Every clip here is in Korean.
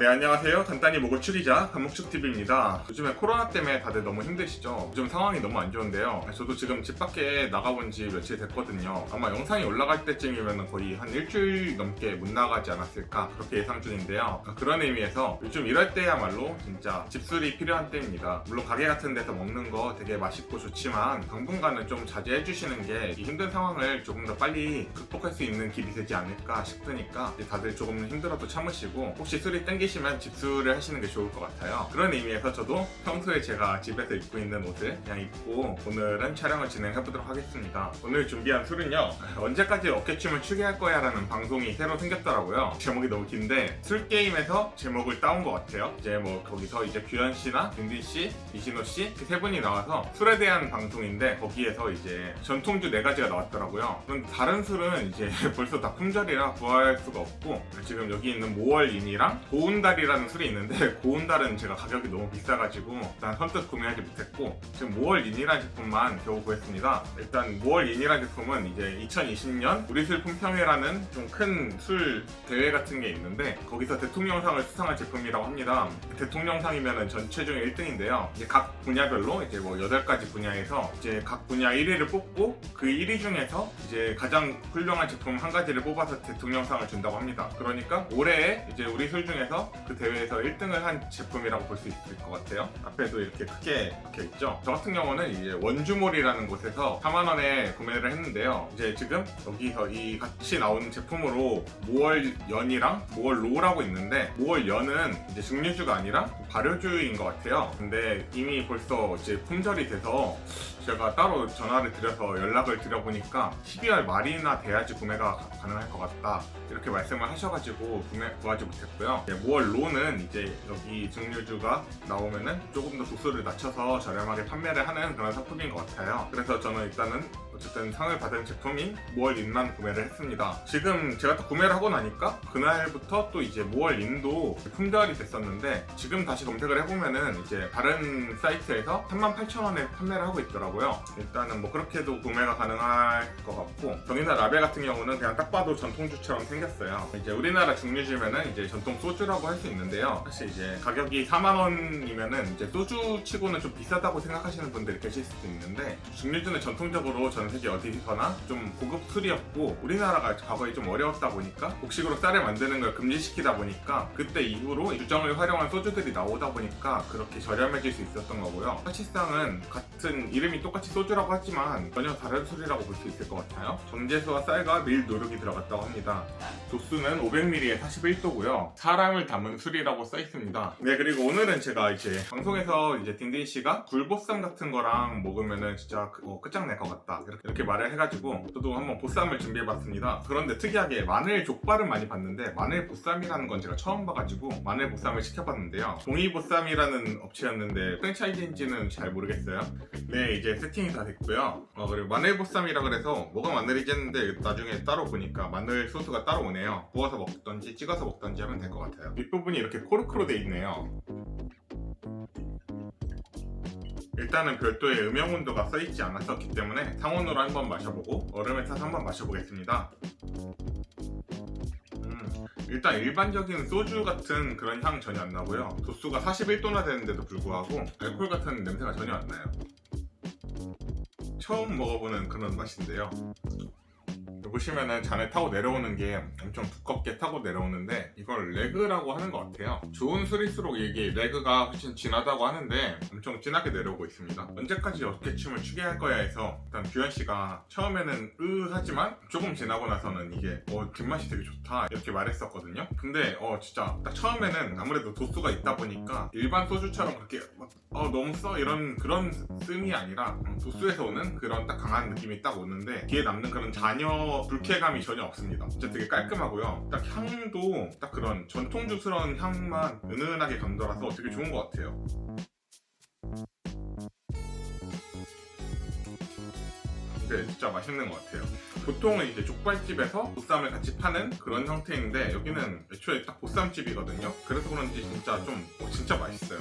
네 안녕하세요. 간단히 목을 추리자. 간목축TV입니다. 요즘에 코로나 때문에 다들 너무 힘드시죠? 요즘 상황이 너무 안 좋은데요. 저도 지금 집 밖에 나가본 지 며칠 됐거든요. 아마 영상이 올라갈 때쯤이면 거의 한 일주일 넘게 못 나가지 않았을까 그렇게 예상 중인데요. 그런 의미에서 요즘 이럴 때야말로 진짜 집술이 필요한 때입니다. 물론 가게 같은 데서 먹는 거 되게 맛있고 좋지만 당분간은 좀 자제해 주시는 게 이 힘든 상황을 조금 더 빨리 극복할 수 있는 길이 되지 않을까 싶으니까 다들 조금 힘들어도 참으시고 혹시 술이 땡기 시면 집술을 하시는 게 좋을 것 같아요. 그런 의미에서 저도 평소에 제가 집에서 입고 있는 옷을 그냥 입고 오늘은 촬영을 진행해 보도록 하겠습니다. 오늘 준비한 술은요 언제까지 어깨춤을 추게 할 거야 라는 방송이 새로 생겼더라고요. 제목이 너무 긴데 술 게임에서 제목을 따온 것 같아요. 이제 뭐 거기서 이제 규현 씨나 딘딘 씨, 이신호 씨 그 세 분이 나와서 술에 대한 방송인데 거기에서 이제 전통주 네 가지가 나왔더라고요. 다른 술은 이제 벌써 다 품절이라 구할 수가 없고 지금 여기 있는 모월인이랑 고운달이라는 술이 있는데 고운달은 제가 가격이 너무 비싸가지고 일단 선뜻 구매하지 못했고 지금 모월인이라는 제품만 겨우 구했습니다. 일단 모월인이라는 제품은 이제 2020년 우리술 품평회라는 좀 큰 술 대회 같은 게 있는데 거기서 대통령상을 수상한 제품이라고 합니다. 대통령상이면 전체 중에 1등인데요. 이제 각 분야별로 이제 뭐 8가지 분야에서 이제 각 분야 1위를 뽑고 그 1위 중에서 이제 가장 훌륭한 제품 한 가지를 뽑아서 대통령상을 준다고 합니다. 그러니까 올해 이제 우리 술 중에서 그 대회에서 1등을 한 제품이라고 볼 수 있을 것 같아요. 앞에도 이렇게 크게 박혀 있죠. 저 같은 경우는 이제 원주몰이라는 곳에서 4만 원에 구매를 했는데요. 이제 지금 여기서 이 같이 나온 제품으로 모월 연이랑 모월 로라고 있는데 모월 연은 이제 증류주가 아니라 발효주인 것 같아요. 근데 이미 벌써 이제 품절이 돼서 제가 따로 전화를 드려서 연락을 드려보니까 12월 말이나 돼야지 구매가 가- 가능할 것 같다 이렇게 말씀을 하셔가지고 구매 구하지 못했고요. 이제 5월 로는 이제 여기 증류주가 나오면은 조금 더 도수를 낮춰서 저렴하게 판매를 하는 그런 상품인 것 같아요. 그래서 저는 일단은 어쨌든 상을 받은 제품인 모월 인만 구매를 했습니다. 지금 제가 또 구매를 하고 나니까 그날부터 또 이제 모월 인도 품절이 됐었는데 지금 다시 검색을 해보면은 이제 다른 사이트에서 38,000원에 판매를 하고 있더라고요. 일단은 뭐 그렇게도 구매가 가능할 것 같고 정이나 라벨 같은 경우는 그냥 딱 봐도 전통주처럼 생겼어요. 이제 우리나라 증류주면은 이제 전통 소주라고 할 수 있는데요. 사실 이제 가격이 4만 원이면은 이제 소주 치고는 좀 비싸다고 생각하시는 분들이 계실 수도 있는데 증류주는 전통적으로 전 세계 어디서나 좀 고급 술이었고 우리나라가 과거에 좀 어려웠다 보니까 곡식으로 쌀을 만드는 걸 금지시키다 보니까 그때 이후로 유정을 활용한 소주들이 나오다 보니까 그렇게 저렴해질 수 있었던 거고요. 사실상은 같은 이름이 똑같이 소주라고 하지만 전혀 다른 술이라고 볼 수 있을 것 같아요. 정제수와 쌀과 밀 노력이 들어갔다고 합니다. 도수는 500ml에 41도고요. 사람을 담은 술이라고 써 있습니다. 네 그리고 오늘은 제가 이제 방송에서 이제 딘딘 씨가 굴보쌈 같은 거랑 먹으면은 진짜 그- 어, 끝장낼 것 같다 이렇게, 이렇게 말을 해가지고 저도 한번 보쌈을 준비해봤습니다. 그런데 특이하게 마늘 족발은 많이 봤는데 마늘 보쌈이라는 건 제가 처음 봐가지고 마늘 보쌈을 시켜봤는데요. 동이 보쌈이라는 업체였는데 프랜차이즈인지는 잘 모르겠어요. 네 이제 세팅이 다 됐고요. 어, 그리고 마늘 보쌈이라 그래서 뭐가 마늘이지 했는데 나중에 따로 보니까 마늘 소스가 따로 오네요. 구워서 먹던지 찍어서 먹던지 하면 될 것 같아요. 윗부분이 이렇게 코르크로 돼 있네요. 일단은 별도의 음영 온도가 써있지 않았었기 때문에 상온으로 한번 마셔보고 얼음에 타서 한번 마셔보겠습니다. 음, 일단 일반적인 소주 같은 그런 향 전혀 안 나고요. 도수가 41도나 되는데도 불구하고 알코올 같은 냄새가 전혀 안 나요. 처음 먹어보는 그런 맛인데요. 보시면은 잔에 타고 내려오는 게 엄청 두껍게 타고 내려오는데 이걸 레그라고 하는 것 같아요. 좋은 술일수록 이게 레그가 훨씬 진하다고 하는데 엄청 진하게 내려오고 있습니다. 언제까지 어깨춤을 추게 할 거야 해서 일단 규현 씨가 처음에는 으 하지만 조금 지나고 나서는 이게 어 뒷맛이 되게 좋다 이렇게 말했었거든요. 근데 어 진짜 딱 처음에는 아무래도 도수가 있다 보니까 일반 소주처럼 그렇게 막, 어 너무 써 이런 그런 씀이 아니라 음, 도수에서 오는 그런 딱 강한 느낌이 딱 오는데 뒤에 남는 그런 잔여 불쾌감이 전혀 없습니다. 진짜 되게 깔끔하고요. 딱 향도 딱 그런 전통주스러운 향만 은은하게 감돌아서 되게 좋은 것 같아요. 근데 진짜 맛있는 것 같아요. 보통은 이제 족발집에서 보쌈을 같이 파는 그런 형태인데 여기는 애초에 딱 보쌈집이거든요. 그래서 그런지 진짜 좀 어, 진짜 맛있어요.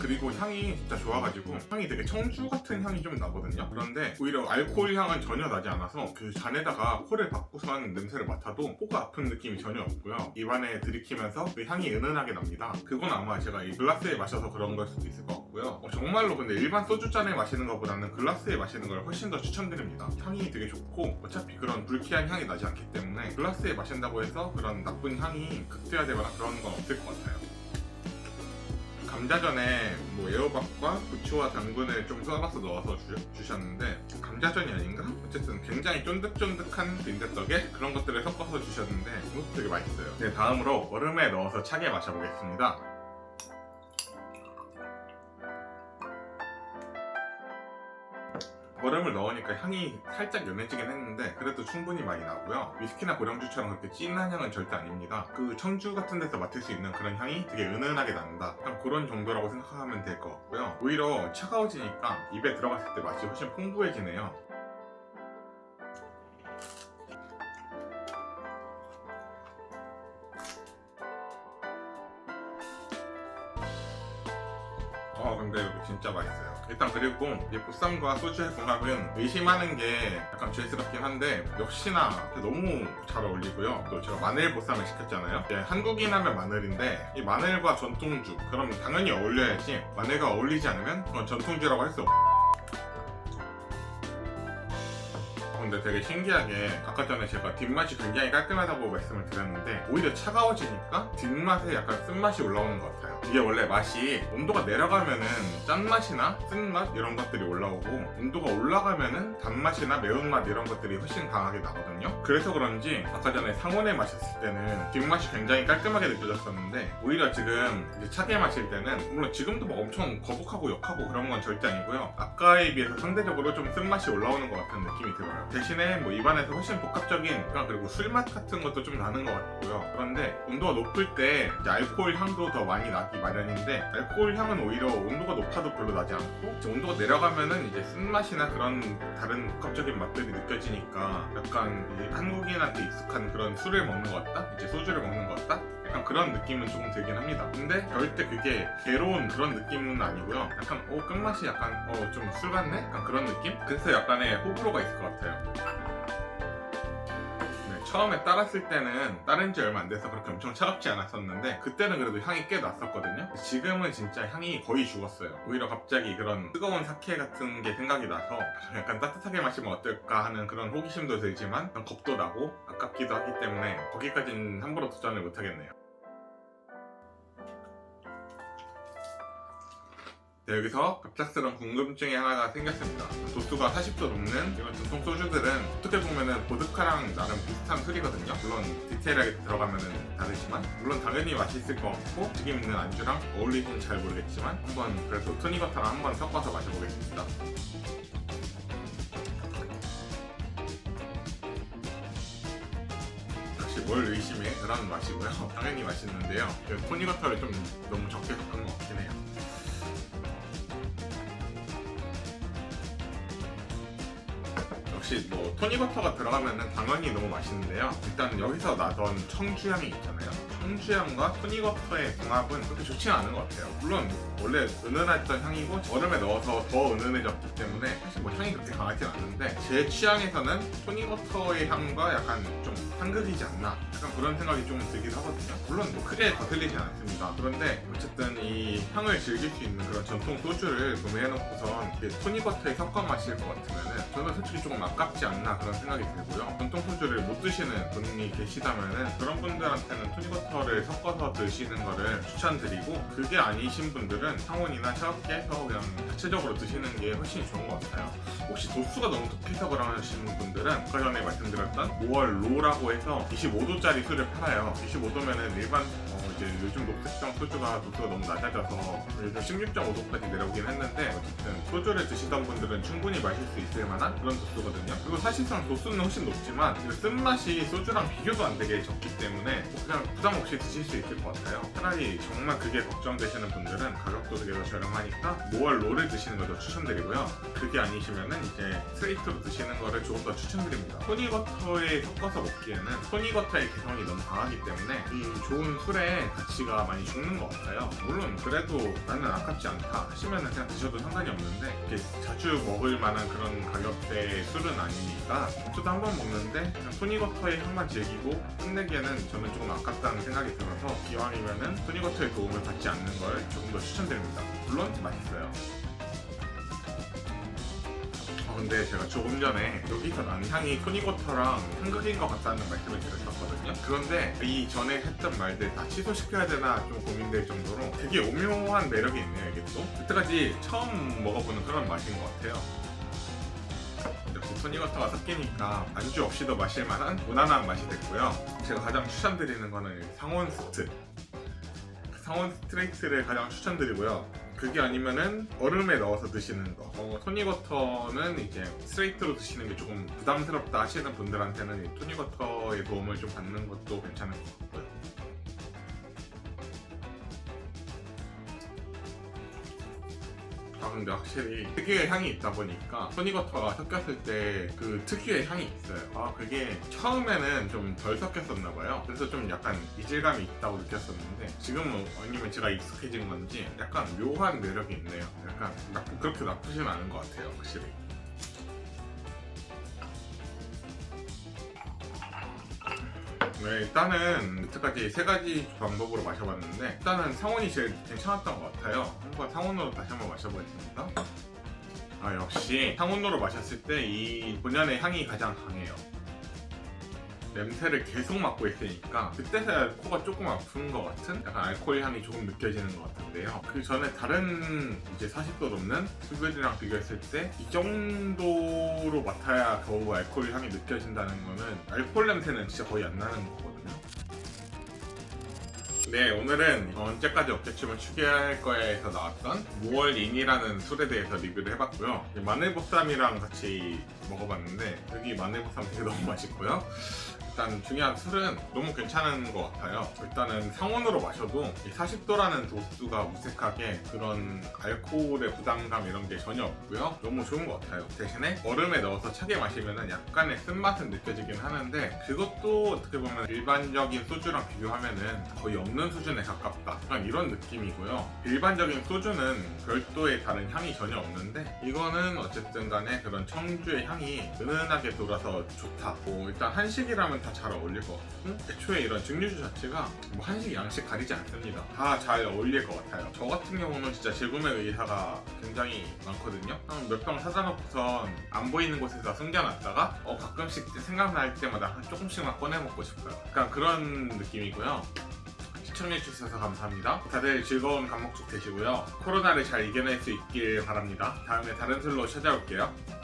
그리고 향이 진짜 좋아가지고 향이 되게 청주 같은 향이 좀 나거든요. 그런데 오히려 알코올 향은 전혀 나지 않아서 그 잔에다가 코를 박고선 냄새를 맡아도 코가 아픈 느낌이 전혀 없고요. 입안에 들이키면서 그 향이 은은하게 납니다. 그건 아마 제가 이 글라스에 마셔서 그런 걸 수도 있을 것 같고요. 어, 정말로 근데 일반 소주 잔에 마시는 것보다는 글라스에 마시는 걸 훨씬 더 추천드립니다. 향이 되게 좋고 어차피 그런 불쾌한 향이 나지 않기 때문에 글라스에 마신다고 해서 그런 나쁜 향이 극대화되거나 그런 건 없을 것 같아요. 감자전에 뭐 애호박과 부추와 당근을 좀 썰어서 넣어서 주, 셨는데 감자전이 아닌가? 어쨌든 굉장히 쫀득쫀득한 빈대떡에 그런 것들을 섞어서 주셨는데 이것도 되게 맛있어요. 네, 다음으로 얼음에 넣어서 차게 마셔보겠습니다. 얼음을 넣으니까 향이 살짝 연해지긴 했는데 그래도 충분히 많이 나고요. 위스키나 고량주처럼 그렇게 진한 향은 절대 아닙니다. 그 청주 같은 데서 맡을 수 있는 그런 향이 되게 은은하게 난다. 그런 정도라고 생각하면 될 것 같고요. 오히려 차가워지니까 입에 들어갔을 때 맛이 훨씬 풍부해지네요. 이거 진짜 맛있어요. 일단 그리고 이 보쌈과 소주의 궁합은 의심하는 게 약간 죄스럽긴 한데 역시나 너무 잘 어울리고요. 또 제가 마늘 보쌈을 시켰잖아요. 이게 한국인 하면 마늘인데 이 마늘과 전통주 그럼 당연히 어울려야지 마늘과 어울리지 않으면 그건 전통주라고 할 수 없 근데 되게 신기하게 아까 전에 제가 뒷맛이 굉장히 깔끔하다고 말씀을 드렸는데 오히려 차가워지니까 뒷맛에 약간 쓴맛이 올라오는 것 같아요. 이게 원래 맛이 온도가 내려가면은 짠맛이나 쓴맛 이런 것들이 올라오고 온도가 올라가면은 단맛이나 매운맛 이런 것들이 훨씬 강하게 나거든요. 그래서 그런지 아까 전에 상온에 마셨을 때는 뒷맛이 굉장히 깔끔하게 느껴졌었는데 오히려 지금 차게 마실 때는 물론 지금도 막 엄청 거북하고 역하고 그런 건 절대 아니고요. 아까에 비해서 상대적으로 좀 쓴맛이 올라오는 것 같은 느낌이 들어요 대신에 뭐 입안에서 훨씬 복합적인 그러니까 그리고 술맛 같은 것도 좀 나는 것 같고요. 그런데 온도가 높을 때 알코올 향도 더 많이 나기 마련인데 알코올 향은 오히려 온도가 높아도 별로 나지 않고 온도가 내려가면은 이제 쓴맛이나 그런 다른 복합적인 맛들이 느껴지니까 약간 이 한국인한테 익숙한 그런 술을 먹는 것 같다? 이제 소주를 먹는 것 같다? 약간 그런 느낌은 조금 들긴 합니다. 근데 절대 그게 괴로운 그런 느낌은 아니고요. 약간 어 끝맛이 약간 어 좀 술 같네? 약간 그런 느낌? 그래서 약간의 호불호가 있을 것 같아요. 네, 처음에 따랐을 때는 따른 지 얼마 안 돼서 그렇게 엄청 차갑지 않았었는데 그때는 그래도 향이 꽤 났었거든요. 지금은 진짜 향이 거의 죽었어요. 오히려 갑자기 그런 뜨거운 사케 같은 게 생각이 나서 약간 따뜻하게 마시면 어떨까 하는 그런 호기심도 들지만 겁도 나고 아깝기도 하기 때문에 거기까지는 함부로 도전을 못 하겠네요. 여기서 갑작스러운 궁금증이 하나가 생겼습니다. 도수가 40도 넘는 이런 전통 소주들은 어떻게 보면은 보드카랑 나름 비슷한 술이거든요. 물론 디테일하게 들어가면은 다르지만 물론 당연히 맛있을 것 같고 지금 있는 안주랑 어울리지는 잘 모르겠지만 한번 그래도 토니거타랑 한번 섞어서 마셔보겠습니다. 뭘 의심해 그런 맛이고요. 당연히 맛있는데요. 그 토니거타를 좀 너무 적게 섞은 것 같긴 해요. 뭐 토니버터가 들어가면은 당연히 너무 맛있는데요. 일단 여기서 나던 청주향이 있잖아요. 청주향과 토니버터의 궁합은 그렇게 좋지는 않은 것 같아요. 물론 원래 은은했던 향이고 얼음에 넣어서 더 은은해졌기 때문에 사실 뭐 향이 그렇게 강하진 않는데 제 취향에서는 토니버터의 향과 약간 좀 한극이지 않나 약간 그런 생각이 좀 들기도 하거든요. 물론 뭐 크게 거슬리진 않습니다. 그런데 어쨌든 이 향을 즐길 수 있는 그런 전통 소주를 구매해놓고선 토니버터에 섞어 마실 것 같으면은 저는 솔직히 조금 아깝지 않나 그런 생각이 들고요. 전통 소주를 못 드시는 분이 계시다면은 그런 분들한테는 토니버터 를 섞어서 드시는 거를 추천드리고 그게 아니신 분들은 상온이나 차갑게 해서 그냥 자체적으로 드시는 게 훨씬 좋은 것 같아요. 혹시 도수가 너무 높이서 그러시는 분들은 아까 전에 말씀드렸던 5월 로라고 해서 25도짜리 술을 팔아요. 25도면은 일반 어, 이제 요즘 녹색병 소주가 도수가 너무 낮아져서 요즘 16.5도까지 내려오긴 했는데 어쨌든 소주를 드시던 분들은 충분히 마실 수 있을 만한 그런 도수거든요. 그리고 사실상 도수는 훨씬 높지만 그 쓴맛이 소주랑 비교도 안 되게 적기 때문에 뭐 그냥 부담 없이 드실 수 있을 것 같아요. 차라리 정말 그게 걱정되시는 분들은 가격도 되게 더 저렴하니까 모월 롤을 드시는 걸 더 추천드리고요. 그게 아니시면은 이제 스트레이트로 드시는 거를 조금 더 추천드립니다. 토니버터에 섞어서 먹기에는 토니버터의 개성이 너무 강하기 때문에 이 좋은 술의 가치가 많이 죽는 것 같아요. 물론 그래도 나는 아깝지 않다 하시면은 그냥 드셔도 상관이 없는데 이렇게 자주 먹을 만한 그런 가격대의 술은 아니니까 저도 한 번 먹는데 그냥 토니버터의 향만 즐기고 끝내기에는 저는 조금 아깝다는 생각이 들어서 기왕이면은 토니버터의 도움을 받지 않는 걸 조금 더 추천드립니다. 물론 맛있어요. 어, 근데 제가 조금 전에 여기서 난 향이 토니버터랑 한극인 것 같다는 말씀을 드렸었거든요. 그런데 이 전에 했던 말들 다 취소시켜야 되나 좀 고민될 정도로 되게 오묘한 매력이 있네요, 이게 또. 그때까지 처음 먹어보는 그런 맛인 것 같아요. 역시 토니버터가 섞이니까 안주 없이도 마실 만한 무난한 맛이 됐고요. 제가 가장 추천드리는 거는 상온 스트. 상온 스트레이트를 가장 추천드리고요. 그게 아니면은 얼음에 넣어서 드시는 거. 어, 토니버터는 이제 스트레이트로 드시는 게 조금 부담스럽다 하시는 분들한테는 이 토니버터의 도움을 좀 받는 것도 괜찮을 것 같고요. 근데 확실히 특유의 향이 있다 보니까 토니버터가 섞였을 때 그 특유의 향이 있어요. 아 그게 처음에는 좀 덜 섞였었나 봐요. 그래서 좀 약간 이질감이 있다고 느꼈었는데 지금은 아니면 제가 익숙해진 건지 약간 묘한 매력이 있네요. 약간 나쁘, 그렇게 나쁘진 않은 것 같아요, 확실히. 네, 일단은 여태까지 세 가지 방법으로 마셔봤는데 일단은 상온이 제일 괜찮았던 것 같아요. 한번 상온으로 다시 한번 마셔보겠습니다. 아 역시 상온으로 마셨을 때 이 본연의 향이 가장 강해요. 냄새를 계속 맡고 있으니까 그때서야 코가 조금 아픈 것 같은 약간 알코올 향이 조금 느껴지는 것 같은데요. 그 전에 다른 이제 40도 넘는 술들이랑 비교했을 때 이 정도로 맡아야 겨우 알코올 향이 느껴진다는 거는 알코올 냄새는 진짜 거의 안 나는 거거든요. 네, 오늘은 언제까지 어깨춤을 추게 할 거에서 나왔던 5월인이라는 술에 대해서 리뷰를 해봤고요. 마늘보쌈이랑 같이 먹어봤는데 여기 마늘보쌈 되게 너무 맛있고요. 일단 중요한 술은 너무 괜찮은 것 같아요. 일단은 상온으로 마셔도 40도라는 도수가 무색하게 그런 알코올의 부담감 이런 게 전혀 없고요. 너무 좋은 것 같아요. 대신에 얼음에 넣어서 차게 마시면 약간의 쓴맛은 느껴지긴 하는데 그것도 어떻게 보면 일반적인 소주랑 비교하면은 거의 없는 수준에 가깝다. 약간 이런 느낌이고요. 일반적인 소주는 별도의 다른 향이 전혀 없는데 이거는 어쨌든 간에 그런 청주의 향이 은은하게 돌아서 좋다. 뭐 일단 한식이라면 다 잘 어울릴 것 같고 애초에 이런 증류주 자체가 뭐 한식, 양식 가리지 않습니다. 다 잘 어울릴 것 같아요. 저 같은 경우는 진짜 재구매 의사가 굉장히 많거든요. 몇병 사다 놓고선 안 보이는 곳에다 숨겨놨다가 어, 가끔씩 생각날 때마다 한 조금씩만 꺼내 먹고 싶어요. 약간 그런 느낌이고요. 시청해주셔서 감사합니다. 다들 즐거운 감목죽 되시고요. 코로나를 잘 이겨낼 수 있길 바랍니다. 다음에 다른 술로 찾아올게요.